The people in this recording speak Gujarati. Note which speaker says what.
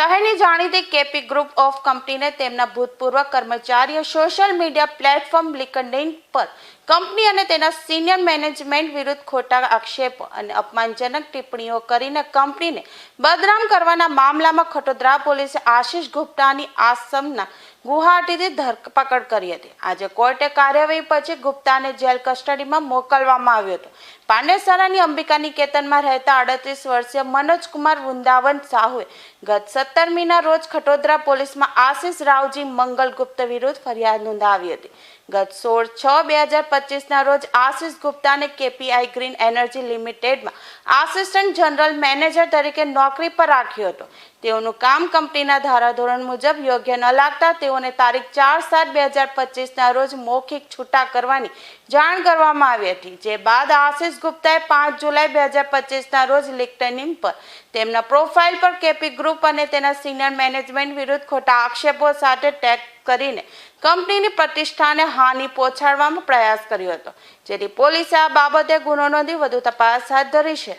Speaker 1: શહેરની જાણીતી કેપી ગ્રુપ ઓફ કંપનીને તેમના ભૂતપૂર્વ કર્મચારીઓ સોશિયલ મીડિયા પ્લેટફોર્મ લિંકડઇન પર. કંપની અને તેના સિનિયર મેનેજમેન્ટ વિરુદ્ધ ખોટા આક્ષેપ અને અપમાનજનક ટિપ્પણીઓ કરીને કંપનીને બદનામ કરવાના મામલામાં ખટોદરા પોલીસે આશિષ ગુપ્તાની આસમના ગુવાહાટીથી ધરપકડ કરી હતી. આજે કોર્ટે કાર્યવાહી પછી ગુપ્તાને જેલ કસ્ટડીમાં મોકલવામાં આવ્યો હતો. પાંડેસરાની અંબિકા નિકેતનમાં રહેતા અડત્રીસ વર્ષીય મનોજકુમાર વૃંદાવન સાહુએ ગત સત્તરમીના રોજ ખટોદરા પોલીસમાં આશિષ રાવજી મંગલ ગુપ્ત વિરુદ્ધ ફરિયાદ નોંધાવી હતી. ગત સોળ છ બે હજાર પચીસના રોજ આશિષ ગુપ્તાને કેપીઆઈ ગ્રીન એનર્જી લિમિટેડમાં આસિસ્ટન્ટ જનરલ મેનેજર તરીકે નોકરી પર રાખ્યો હતો. તેઓનું કામ કંપનીના ધારાધોરણ મુજબ યોગ્ય ન લાગતા તેઓને તારીખ ચાર સાત બે હજાર પચીસના રોજ મૌખિક છૂટા કરવાની જાણ કરવામાં આવી હતી, જે બાદ આશિષ ગુપ્તાએ પાંચ જુલાઈ બે હજાર પચીસના રોજ લિંક્ડઇન પર તેમના પ્રોફાઇલ પર કેપી ગ્રુપ અને તેના સિનિયર મેનેજમેન્ટ વિરુદ્ધ ખોટા આક્ષેપો સાથે ટેગ કરીને કંપનીની પ્રતિષ્ઠાને હાનિ પહોંચાડવામાં પ્રયાસ કર્યો હતો, જેથી પોલીસે આ બાબતે ગુનો નોંધી વધુ તપાસ હાથ ધરી છે.